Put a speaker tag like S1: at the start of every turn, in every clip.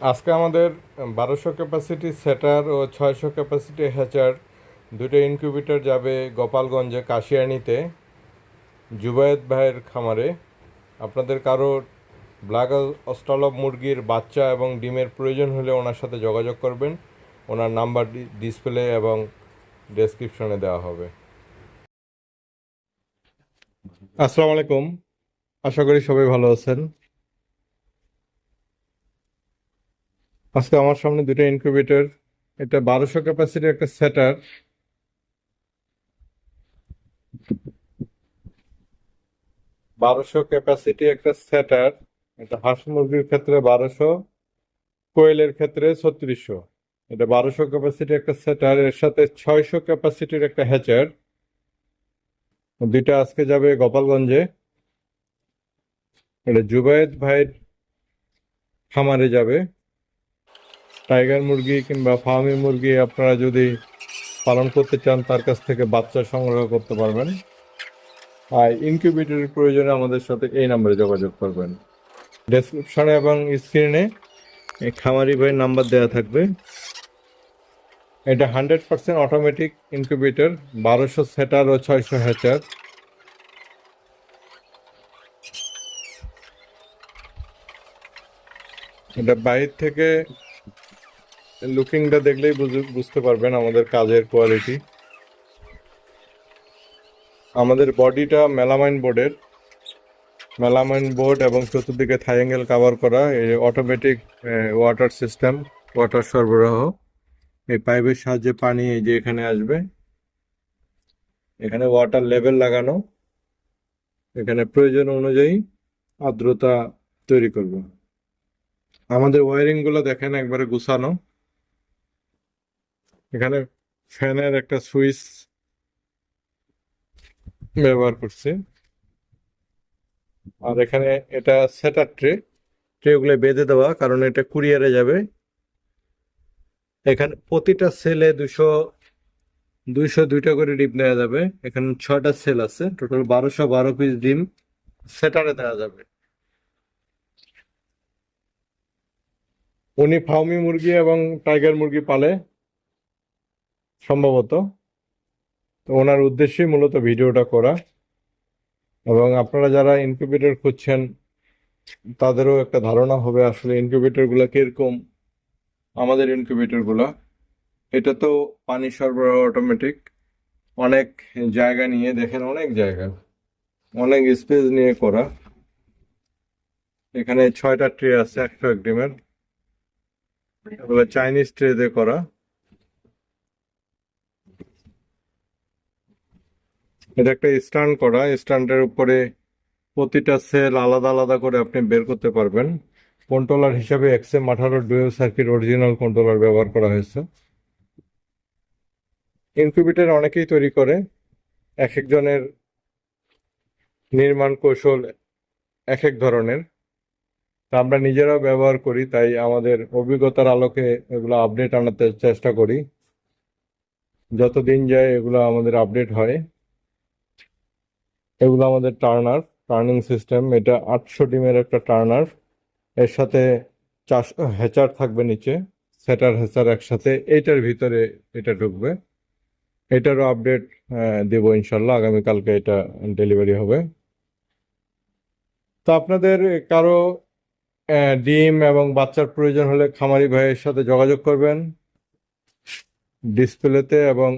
S1: আজকে আমাদের বারোশো ক্যাপাসিটি সেটার ও ছয়শো ক্যাপাসিটি হ্যাচার দুটো ইনকিউবেটর যাবে গোপালগঞ্জে কাশিয়ানিতে জুবায়েদ ভাইয়ের খামারে। আপনাদের কারও ব্ল্যাক অস্ট্রালব মুরগির বাচ্চা এবং ডিমের প্রয়োজন হলে ওনার সাথে যোগাযোগ করবেন। ওনার নাম্বার ডিসপ্লে এবং ডেসক্রিপশনে দেওয়া হবে। আসসালামু আলাইকুম। আশা করি সবাই ভালো আছেন। আজকে আমার সামনে দুটো ইনকিউবেটর এটা বারোশো ক্যাপাসিটির একটা সেটার বারোশো ক্যাপাসিটি একটা সেটার এটা হাঁস মুরগির ক্ষেত্রে বারোশো, কোয়েলের ক্ষেত্রে ছত্রিশশো। এটা বারোশো ক্যাপাসিটি একটা সেটার এর সাথে ছয়শো ক্যাপাসিটির একটা হ্যাচার দুইটা আজকে যাবে গোপালগঞ্জে। এটা জুবায়েদ ভাইয়ের খামারে যাবে। টাইগার মুরগি কিংবা ফার্মি মুরগি আপনারা যদি পালন করতে চান, তার কাছ থেকে বাচ্চা সংগ্রহ করতে পারবেন। আর ইনকিউবেটরের প্রয়োজনে আমাদের সাথে এই নাম্বারে যোগাযোগ করবেন। ডেসক্রিপশনে এবং স্ক্রিনে খামারি ভাইয়ের নাম্বার দেওয়া থাকবে। এটা হান্ড্রেড পার্সেন্ট অটোমেটিক ইনকিউবেটর, বারোশো সেটার ও ছয়শো হ্যাচার। এটা বাইরে থেকে লুকিংটা দেখলেই বুঝ- বুঝতে পারবেন আমাদের কাজের কোয়ালিটি আমাদের বডিটা মেলামাইন বোর্ডের মেলামাইন বোর্ড এবং চতুর্দিকে থাইঙ্গেল কাভার করা, এই অটোমেটিক ওয়াটার সিস্টেম ওয়াটার সরবরাহ। এই পাইপের সাহায্যে পানি এই যে এখানে আসবে। এখানে ওয়াটার লেভেল লাগানো। এখানে প্রয়োজন অনুযায়ী আর্দ্রতা তৈরি করব। আমাদের ওয়ারিংগুলো দেখেন একবারে গুছানো। এখানে ফ্যানের একটা সুইচ ব্যবহার করছি। আর এখানে এটা সেটার ট্রে, ট্রেগুলো বেঁধে দেওয়া, কারণ এটা কুরিয়ারে যাবে। এখানে প্রতিটা সেলে দুশো, দুইশো দুইটা করে ডিম দেওয়া যাবে। এখানে ছয়টা সেল আছে, টোটাল বারোশো বারো পিস ডিম সেটারে দেওয়া যাবে। উনি ফাউমি মুরগি এবং টাইগার মুরগি পালে সম্ভবত। তো ওনার উদ্দেশ্যেই মূলত ভিডিওটা করা। এবং আপনারা যারা ইনকিউবেটর খুঁজছেন, তাদেরও একটা ধারণা হবে আসলে ইনকিউবেটরগুলো কীরকম, আমাদের ইনকিউবেটরগুলো এটা তো পানি সরবরাহ অটোমেটিক অনেক জায়গা নিয়ে, দেখেন অনেক জায়গা, অনেক স্পেস নিয়ে করা। এখানে ছয়টা ট্রে আছে, একশো এক ডিমের চাইনিজ ট্রে দিয়ে করা। এটা একটা স্ট্যান্ড করা, স্ট্যান্ডের উপরে প্রতিটা সেল আলাদা আলাদা করে আপনি বের করতে পারবেন। কন্ট্রোলার হিসাবে এক্সএম আঠারো ডুয়েল সার্কিট অরিজিনাল কন্ট্রোলার ব্যবহার করা হয়েছে। ইনকিউবেটর অনেকেই তৈরি করে। এক একজনের নির্মাণ কৌশল এক এক ধরনের। তা আমরা নিজেরাও ব্যবহার করি, তাই আমাদের অভিজ্ঞতার আলোকে এগুলো আপডেট আনাতে চেষ্টা করি। যত দিন যায় এগুলো আমাদের আপডেট হয়। এগুলো আমাদের টার্নার, টার্নিং সিস্টেম। এটা আটশো ডিমের একটা টার্নার। এর সাথে চারশো, হ্যাচার থাকবে নিচে, সেটার হ্যাচার একসাথে। এইটার ভিতরে এটা ঢুকবে। এটারও আপডেট দেব ইনশাল্লাহ। আগামীকালকে এটা ডেলিভারি হবে। তো আপনাদের কারও ডিম এবং বাচ্চার প্রয়োজন হলে খামারি ভাইয়ের সাথে যোগাযোগ করবেন। ডিসপ্লেতে এবং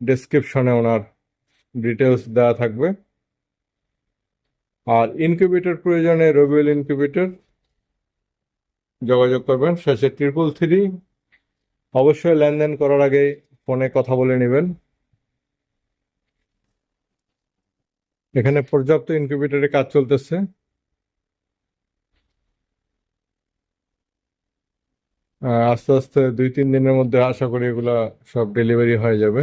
S1: ডেসক্রিপশনে ওনার ডিটেলস দেওয়া থাকবে। আর ইনকিউবেটর প্রয়োজনে রবিউল ইনকিউবেটর যোগাযোগ করবেন। শেষে ট্রিপল থ্রি অবশ্যই লেনদেন করার আগে ফোনে কথা বলে নেবেন। এখানে পর্যাপ্ত ইনকিউবেটরের কাজ চলতেছে। আস্তে আস্তে দুই তিন দিনের মধ্যে আশা করি এগুলা সব ডেলিভারি হয়ে যাবে।